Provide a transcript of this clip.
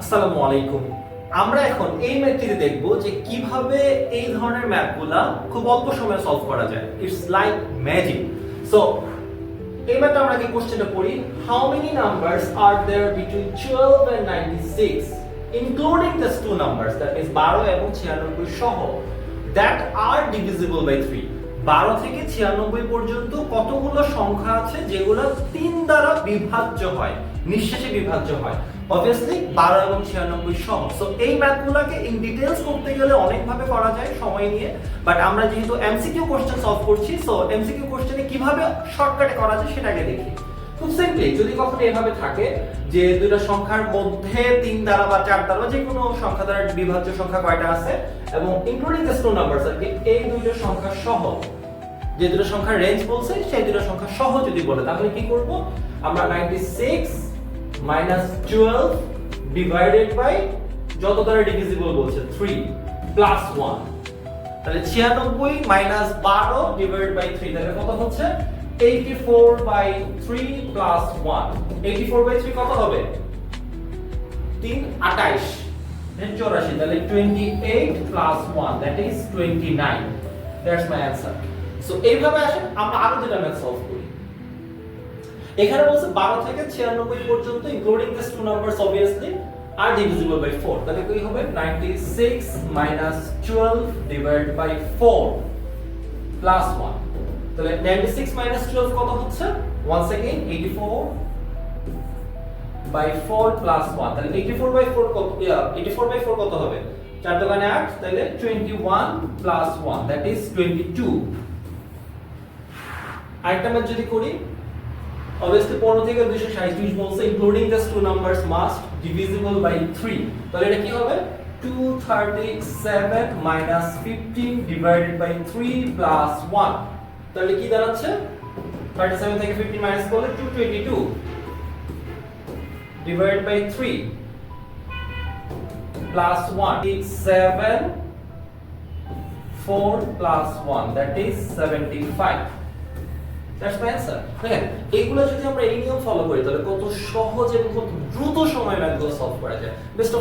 আসসালামু আলাইকুম আমরা এখন এই ম্যাথটিতে দেখব যে কিভাবে এই ধরনের ম্যাথগুলা খুব অল্প সময়ে সলভ করা যায় ইটস লাইক ম্যাজিক সো এই ম্যাথটা আমরা কি কোশ্চেনটা পড়ি how many numbers are there between 12 and 96 including this two numbers that means 12 এবং 96 সহ দ্যাট আর ডিভিজিবল বাই 3 12 থেকে 96 পর্যন্ত কতগুলো সংখ্যা আছে যেগুলো তিন দ্বারা বিভাজ্য হয়, নিঃশেষে বিভাজ্য হয়? অবভিয়াসলি 12 এবং 96 সহ। সো এই ম্যাথগুলোকে ইন ডিটেইলস করতে গেলে অনেক ভাবে করা যায় সময় নিয়ে। বাট আমরা যেহেতু এমসিকিউ কোশ্চেন সলভ করছি সো এমসিকিউ কোশ্চেনে কীভাবে শর্টকাটে করা যায় সেটাকে দেখি। খুব সিম্পলি যদি কখনো এভাবে থাকে যে দুইটা সংখ্যার মধ্যে তিন দ্বারা বা চার দ্বারা যে কোনো সংখ্যা দ্বারা বিভাজ্য সংখ্যা কয়টা আছে, এবং ইনক্লুডিং নাম্বারস আর কি, এই সংখ্যা সহ, যে দুটো সংখ্যার রেঞ্জ বলছে, সেই দুটো সংখ্যা সহ যদি বলে, তাহলে কি করব? আমরা 96 মাইনাস 12 ডিভাইডেড বাই যত দ্বারা ডিভিজিবল বলছে 3 প্লাস 1 তাহলে 96 মাইনাস 12 ডিভাইডেড বাই 3 তাহলে কত হচ্ছে? 84 বাই 3 প্লাস 1 84 বাই 3 কত হবে? 3 28 then 84 তাহলে 28 plus 1 that is 29 that's my answer. So এইভাবে আসেন, আমরা আরও যেটা ম্যাথ সলভ করি। এখানে বলছে 12 থেকে 96 পর্যন্ত including this two numbers obviously, are divisible by 4 তাহলে কি হবে? 96 minus 12 divided by 4 plus 1 তাহলে 96 minus 12 কত হচ্ছে? Once again 84 by 4 plus 1 তাহলে 84 by 4 কত 84 by 4 কত হবে? 4 দোকানে 8 তাহলে 21 plus 1 that is 22 আরেকটা ম্যাথ যদি করি, obviously 15 থেকে 237 বলছে including this two numbers must divisible by 3 তাহলে এটা কি হবে? 237 মাইনাস 15 ডিভাইডেড বাই 3 প্লাস 1 তাহলে কি দাঁড়াচ্ছে? 37 থেকে 15 মাইনাস করলে 222 divided by 3 plus 1 7 4 plus 1 that is 75 That's my answer. দেখেন, এগুলো যদি আমরা এই নিয়ম ফলো করি, তাহলে কত সহজ এবং কত দ্রুত সময় ম্যাথগুলো সলভ করা যায়। বেস্ট